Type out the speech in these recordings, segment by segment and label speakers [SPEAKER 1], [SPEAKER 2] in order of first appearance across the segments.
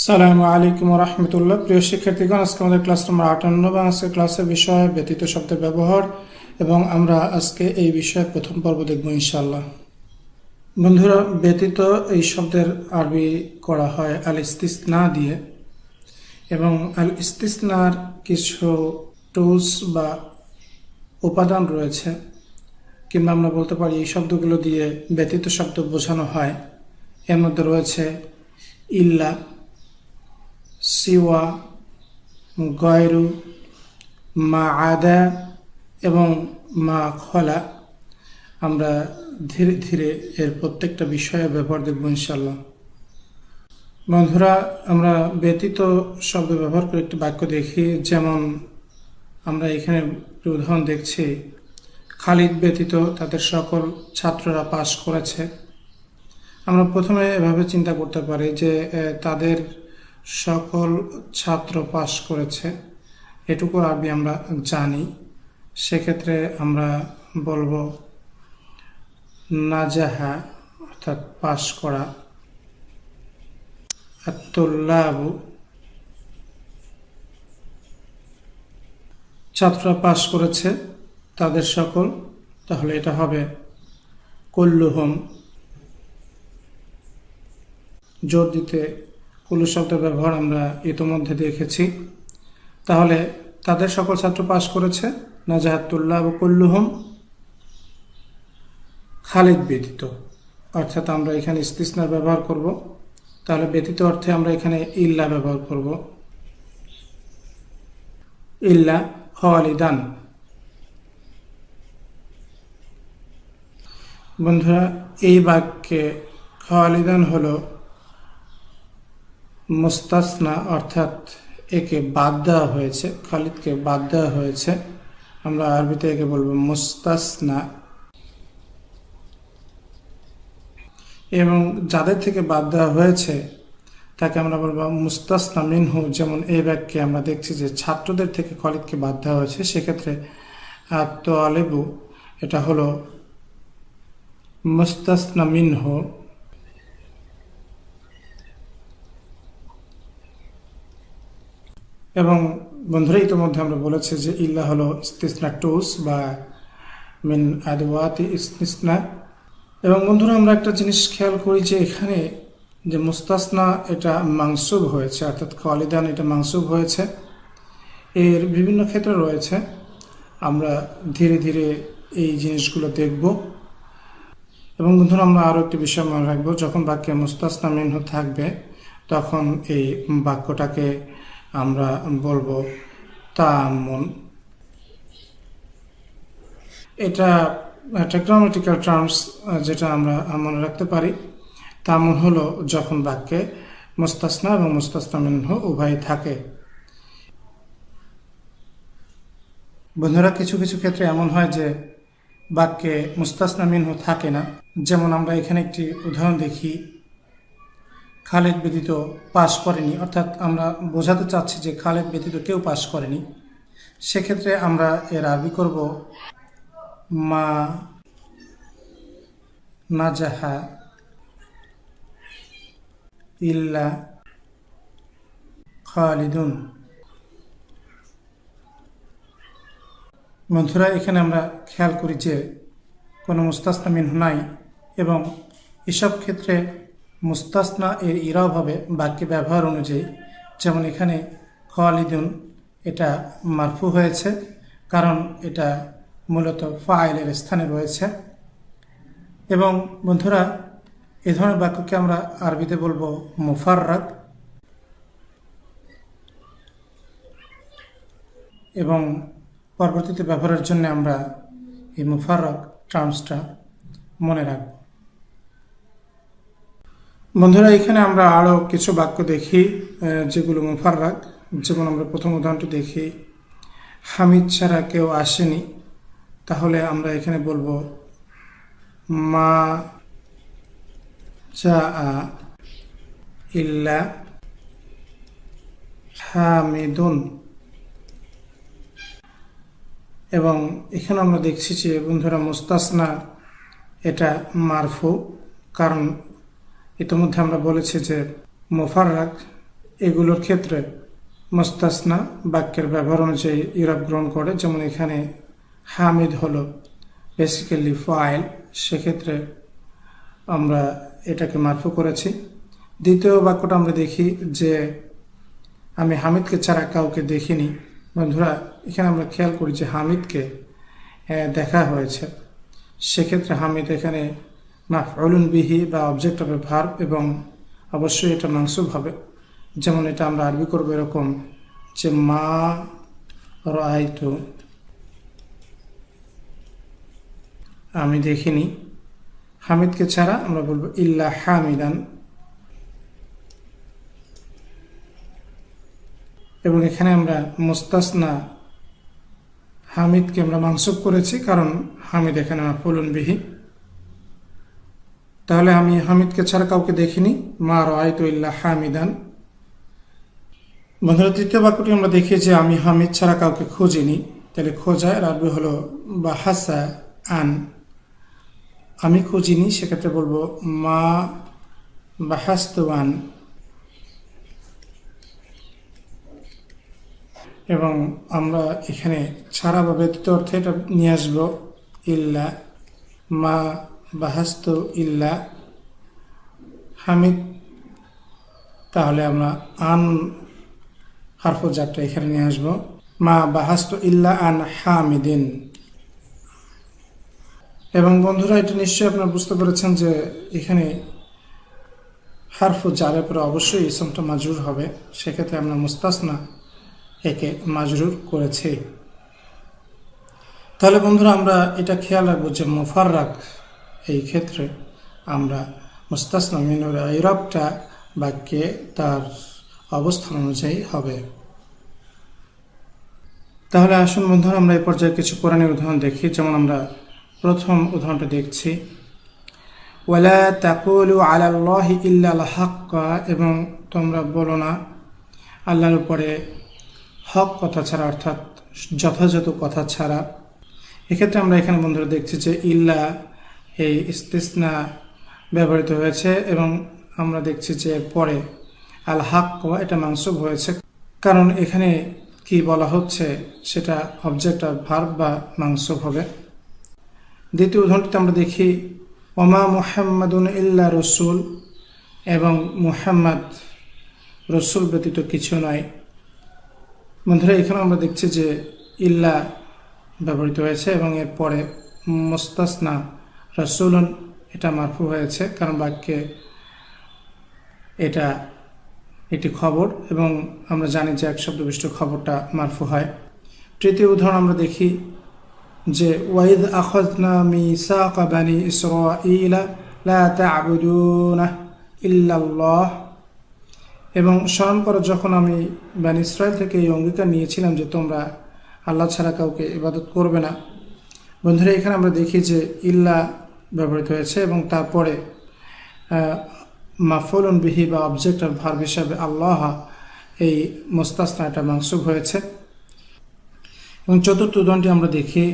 [SPEAKER 1] সালামু আলাইকুম রহমতুল্লাহ। প্রিয় শিক্ষার্থীগণ, আজকে আমাদের ক্লাস নম্বর আটান্ন এবং আজকে ক্লাসের বিষয় ব্যতীত শব্দের ব্যবহার এবং আমরা আজকে এই বিষয়ে প্রথম পর্ব দেখব ইনশাল্লাহ বন্ধুরা, ব্যতীত এই শব্দের আরবি করা হয় আল ইস্তিসনা দিয়ে এবং আল ইস্তিসনার কিছু টুলস বা উপাদান রয়েছে কিংবা আমরা বলতে পারি এই শব্দগুলো দিয়ে ব্যতীত শব্দ বোঝানো হয়। এর মধ্যে রয়েছে ইল্লা সিওয়া, গয়রু, মা আদা এবং মা খলা। আমরা ধীরে ধীরে এর প্রত্যেকটা বিষয়ে ব্যবহার দেখব ইনশাল্লাহ বন্ধুরা, আমরা ব্যতীত শব্দ ব্যবহার করে একটি বাক্য দেখি, যেমন আমরা এখানে উদাহরণ দেখছি, খালিদ ব্যতীত তাদের সকল ছাত্ররা পাশ করেছে। আমরা প্রথমে এভাবে চিন্তা করতে পারি যে তাদের সকল ছাত্র পাশ করেছে। এটুকু আরবি আমরা জানি। সেক্ষেত্রে আমরা বলব, নাজাহা অর্থাৎ পাশ করা। আত্মুল্লাবু ছাত্ররা পাশ করেছে তাদের সকল। তাহলে এটা হবে, কল্লুহম, জোর দিতে কুল্লু শব্দের ব্যবহার আমরা ইতোমধ্যে দেখেছি। তাহলে তাদের সকল ছাত্র পাশ করেছে? নাজাহাতুল্লাহ ও কুল্লুহম খালিদ ব্যতীত। অর্থাৎ আমরা এখানে ইস্তিসনার ব্যবহার করব। তাহলে ব্যতীত অর্থে আমরা এখানে ইল্লা ব্যবহার করব। ইল্লা খালিদান। বন্ধুরা, এই বাক্যে খালিদান হলো মুস্তাসনা অর্থাৎ একে বাদ দেওয়া হয়েছে, খালিদকে বাদ দেওয়া হয়েছে। আমরা আরবিতে একে বলব মুস্তাসনা। এবং যাদের থেকে বাদ দেওয়া হয়েছে, তাকে আমরা বলব মুস্তাসনা মিনহু। যেমন এই ব্যাগকে আমরা দেখছি যে ছাত্রদের থেকে খালিদকে বাদ দেওয়া হয়েছে, সেক্ষেত্রে তো আলেবু এটা হলো মুস্তাসনা মিনহু। এবং বন্ধুরা ইতিমধ্যে আমরা বলেছি যে ইল্লা হলো ইস্তিসনা টুস বা মিন আদওয়াতি ইস্তিসনা। এবং বন্ধুরা, আমরা একটা জিনিস খেয়াল করি যে এখানে যে মুস্তাসনা, এটা মাংসুব হয়েছে, অর্থাৎ খালিদান এটা মাংসুব হয়েছে। এর বিভিন্ন ক্ষেত্রে রয়েছে। আমরা ধীরে ধীরে এই জিনিসগুলো দেখব। এবং বন্ধুরা, আমরা আরও একটি বিষয় মনে রাখব, যখন বাক্যে মুস্তাসনা মিনহু থাকবে, তখন এই বাক্যটাকে আমরা বলব তামুন এটা একটা গ্রামাটিক্যাল টার্মস যেটা আমরা মনে রাখতে পারি। তামুন হলো যখন বাক্যে মুস্তাসনা এবং মুস্তাসনা মিনহ উভয় থাকে। বন্ধুরা, কিছু কিছু ক্ষেত্রে এমন হয় যে বাক্যে মুস্তাসনা মিনহ থাকে না। যেমন আমরা এখানে একটি উদাহরণ দেখি। খালেদ ব্যতীত পাশ করেনি। অর্থাৎ আমরা বোঝাতে চাচ্ছি যে খালেদ ব্যতীত কেউ পাশ করেনি। সেক্ষেত্রে আমরা এর আরবি করব মা নাজাহা ইল্লা খালিদুন। বন্ধুরা, এখানে আমরা খেয়াল করি যে কোনো মুস্তাসনা মিনহু নাই এবং এসব ক্ষেত্রে মুস্তাসনা এর ইরাব হবে বাক্যে ব্যবহার অনুযায়ী। যেমন এখানে খালিদুন, এটা মারফু হয়েছে, কারণ এটা মূলত ফাইলের স্থানে রয়েছে। এবং বন্ধুরা, এ ধরনের বাক্যকে আমরা আরবিতে বলব মুফাররাক। এবং পরবর্তীতে ব্যবহারের জন্য আমরা এই মুফাররাক টার্মসটা মনে রাখব। বন্ধুরা, এখানে আমরা আরও কিছু বাক্য দেখি যেগুলো মুফাররাক। যেমন আমরা প্রথম উদাহরণটি দেখি, হামিদ ছাড়া কেউ আসেনি। তাহলে আমরা এখানে বলব, মা চা ইল্লা হামিদুন। এবং এখানে আমরা দেখছি যে, বন্ধুরা, মুস্তাসনা এটা মারফু, কারণ ইতিমধ্যে আমরা বলেছি যে মোফাররাক এগুলোর ক্ষেত্রে মোস্তাসনা বাক্যের ব্যবহার অনুযায়ী ইরাব গ্রহণ করে। যেমন এখানে হামিদ হলো বেসিক্যালি ফাইল সেক্ষেত্রে আমরা এটাকে মারফু করেছি। দ্বিতীয় বাক্যটা আমরা দেখি যে আমি হামিদকে ছাড়া কাউকে দেখিনি। বন্ধুরা, এখানে আমরা খেয়াল করি যে হামিদকে দেখা হয়েছে। সেক্ষেত্রে হামিদ এখানে মাফউলুন বিহি বা অবজেক্ট হবে ভার্ব এবং অবশ্যই এটা মাংসুব হবে। যেমন এটা আমরা আরবি করব এরকম যে মা রায়তু আমি দেখিনি। হামিদকে ছাড়া আমরা বলব ইল্লা হামিদান। এবং এখানে আমরা মোস্তাসনা হামিদকে আমরা মাংসব করেছি, কারণ হামিদ এখানে ফুলুন বিহি। তাহলে আমি হামিদকে ছাড়া কাউকে দেখিনি। মা রায়তু ইল্লা হামিদান। বন্ধুরা, তৃতীয় বাক্যটি আমরা দেখি যে আমি হামিদ ছাড়া কাউকে খুঁজিনি। তাহলে খোঁজা এর আরবি হলো, বা হাসা আন আমি খুঁজিনি, সেক্ষেত্রে বলব, মা বাহাস্তবান এবং আমরা এখানে ছাড়া বা ব্যতীত অর্থে এটা নিয়ে আসব, ইল্লা মা বাহাস্ত ইল্লা হামিদ। তাহলে আমরা আন হারফজারটা এখানে নিয়ে আসব। মা বাহাস্ত ইল্লা আন হামিদিন। এবং বন্ধুরা, এটা নিশ্চয়ই আপনারা বুঝতে পেরেছেন যে এখানে হারফ জারের পরে অবশ্যই ইসমটা মাজরুর হবে। সেক্ষেত্রে আমরা মুস্তাসনা একে মাজরুর করেছি। তাহলে বন্ধুরা, আমরা এটা খেয়াল রাখব যে মোফাররাক এই ক্ষেত্রে আমরা মুস্তাসনা ইরবটা বাক্যে তার অবস্থান অনুযায়ী হবে। তাহলে আসুন বন্ধুরা, আমরা এই পর্যায়ে কিছু কোরআনের উদাহরণ দেখি। যেমন আমরা প্রথম উদাহরণটা দেখছি। ওয়ালা তাকুলু আলাল্লাহি ইল্লাল হাক্কা, এবং তোমরা বলো না, আল্লাহর উপরে হক কথা ছাড়া, অর্থাৎ যথাযথ কথা ছাড়া। এক্ষেত্রে আমরা এখানে বন্ধুরা দেখছি যে ইল্লা এই ইস্তিসনা ব্যবহৃত হয়েছে এবং আমরা দেখছি যে পরে আল হাক এটা মাংসব হয়েছে। কারণ এখানে কি বলা হচ্ছে, সেটা অবজেক্ট আর ভার্ব বা মাংসব হবে। দ্বিতীয় উদাহরণটিতে আমরা দেখি, ওমা মুহাম্মাদুন ইল্লা রসুল এবং মুহাম্মদ রসুল ব্যতীত কিছু নয় বন্ধুরা, এখানে আমরা দেখছি যে ইল্লা ব্যবহৃত হয়েছে এবং এর পরে মোস্তাসনা রসুলন এটা মারফু হয়েছে, কারণ বাক্যে এটা একটি খবর এবং আমরা জানি যে এক শব্দবিষ্ট খবরটা মারফু হয়। তৃতীয় উদাহরণ আমরা দেখি যে, ওয়াইদ আখজনা মিসাকা বানি ইসরাঈলা লা ইল্লাল্লাহ। এবং স্মরণ করো, যখন আমি বানি ইসরায়েল থেকে এই অঙ্গীকার নিয়েছিলাম যে তোমরা আল্লাহ ছাড়া কাউকে ইবাদত করবে না। বন্ধুরা, এখানে আমরা দেখি যে, ইল্লা ব্যবহৃত হয়েছে এবং তারপরে মাফলন বিহি বা অবজেক্ট আর ভার্ব হিসাবে আল্লাহ এই মোস্তাসনা এটা মাংসুব হয়েছে। এবং চতুর্থ উদাহরণটি আমরা দেখি,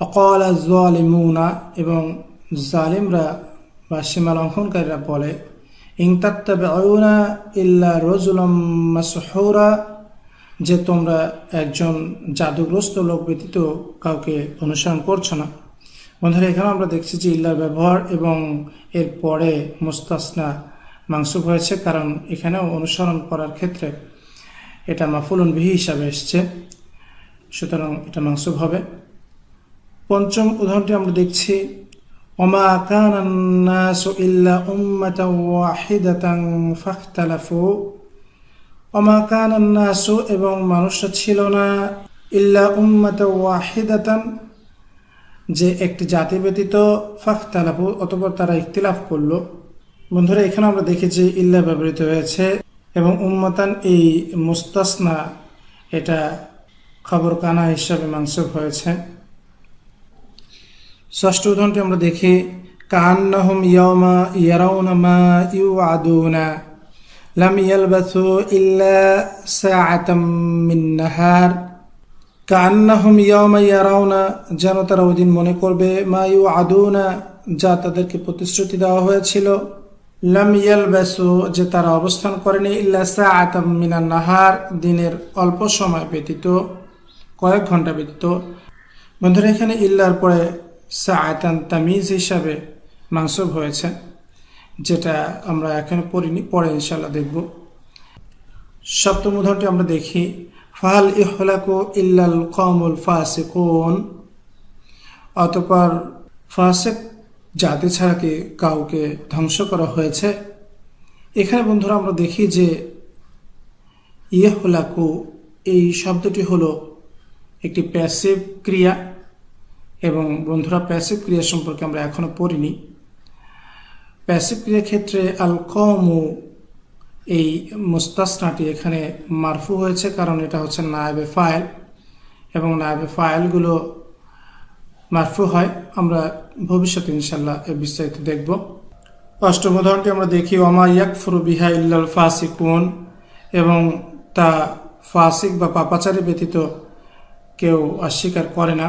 [SPEAKER 1] অকল জালিমুনা এবং জালিমরা বা সীমা লঙ্ঘনকারীরা বলে ইংতাত্তাবেউনা ইল্লা রজুলম মাসহুরা, যে তোমরা একজন জাদুগ্রস্ত লোক ব্যতীত কাউকে অনুসরণ করছ না। বন্ধুরা এখানে আমরা দেখছি যে ইল্লার ব্যবহার এবং এর পরে মুস্তাসনা মাংসুব হয়েছে, কারণ এখানেও অনুসরণ করার ক্ষেত্রে এটা মাফুলন বিহি হিসাবে এসছে। সুতরাং এটা মাংসুব হবে। পঞ্চম উদাহরণটি আমরা দেখছি, ওমা কানান্নাসু ইল্লা উম্মাতাও এবং মানুষরা ছিল না ইল্লা উম্মাতাও ওয়াহিদাতান যে একটি জাতি ব্যতীত ফাখতালাফু অতপর তারা ইখতিলাফ করল। বন্ধুরা, এখানে আমরা দেখি যে ইল্লা ব্যবহৃত হয়েছে এবং উম্মাতান এই মুস্তাসনা এটা খবর কানা হিসাবে মাংসব হয়েছে। ষষ্ঠ উদাহরণটি আমরা দেখি কান্নাহুম ইয়মা ইয়ারাউনা মা ইউআদুনা লাম ইয়ালবাসু ইল্লা সাআতাম মিন নাহার। যেন তারা ওই দিন মনে করবে, মা ইউআদুনা, যা তাদেরকে প্রতিশ্রুতি দেওয়া হয়েছিল। লাম যে তারা অবস্থান করেনি, ইল্লা নাহার, দিনের অল্প সময় ব্যতীত, কয়েক ঘণ্টা ব্যতীত। বন্ধুরা, এখানে ইল্লার পরে সাআতান তামিজ হিসাবে মানসুব হয়েছে, যেটা আমরা এখানে পড়িনি, পরে ইনশাল্লাহ দেখব। সপ্তম উদাহরণটি আমরা দেখি। ফাহাল ইহলাকু ইল্লাল কমুল ফাসিকুন। অতপর ফাসেক জাতি ছাড়া কি কাউকে ধ্বংস করা হয়েছে? এখানে বন্ধুরা আমরা দেখি যে ইহলাকু এই শব্দটি হলো একটি প্যাসিভ ক্রিয়া এবং বন্ধুরা প্যাসিভ ক্রিয়া সম্পর্কে আমরা এখনও পড়িনি। প্যাসিভ ক্রিয়ার ক্ষেত্রে আল কমু এই মুস্তাসনাটি এখানে মারফু হয়েছে, কারণ এটা হচ্ছে নায়াবে ফাইল এবং নায়াবে ফাইলগুলো মারফু হয়। আমরা ভবিষ্যতে ইনশাল্লাহ এ বিস্তারিত দেখব। অষ্টম উদাহরণটি আমরা দেখি, ওমা ইয়াকফুরু বিহা ইল্লাল ফাসিকুন এবং তা ফাসিক বা পাপাচারী ব্যতীত কেউ অস্বীকার করে না।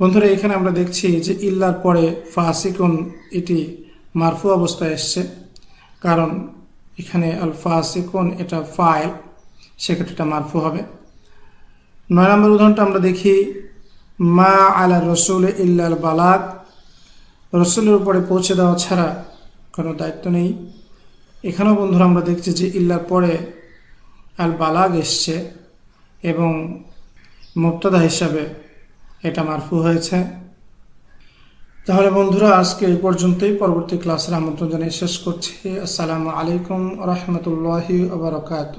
[SPEAKER 1] বন্ধুরা, এখানে আমরা দেখছি যে ইল্লার পরে ফাসিকুন এটি মারফু অবস্থায় এসছে, কারণ এখানে আল ফাসিকুন এটা ফাইল সেক্ষেত্রে এটা মারফু হবে। নয় নম্বর উদাহরণটা আমরা দেখি, মা আলা রসুল ইল্লাল বালাদ রসুলের উপরে পৌঁছে দেওয়া ছাড়া কোনো দায়িত্ব নেই। এখানেও বন্ধুরা আমরা দেখছি যে ইল্লার পরে আল বালাগ এসছে এবং মুক্তদা হিসাবে এটা মারফু হয়েছে। তাহলে বন্ধুরা, আজকে এই পর্যন্তই। পরবর্তী ক্লাসের আমন্ত্রণ জানিয়ে শেষ করছি। আসসালামু আলাইকুম রহমতুল্লাহি আবরকাত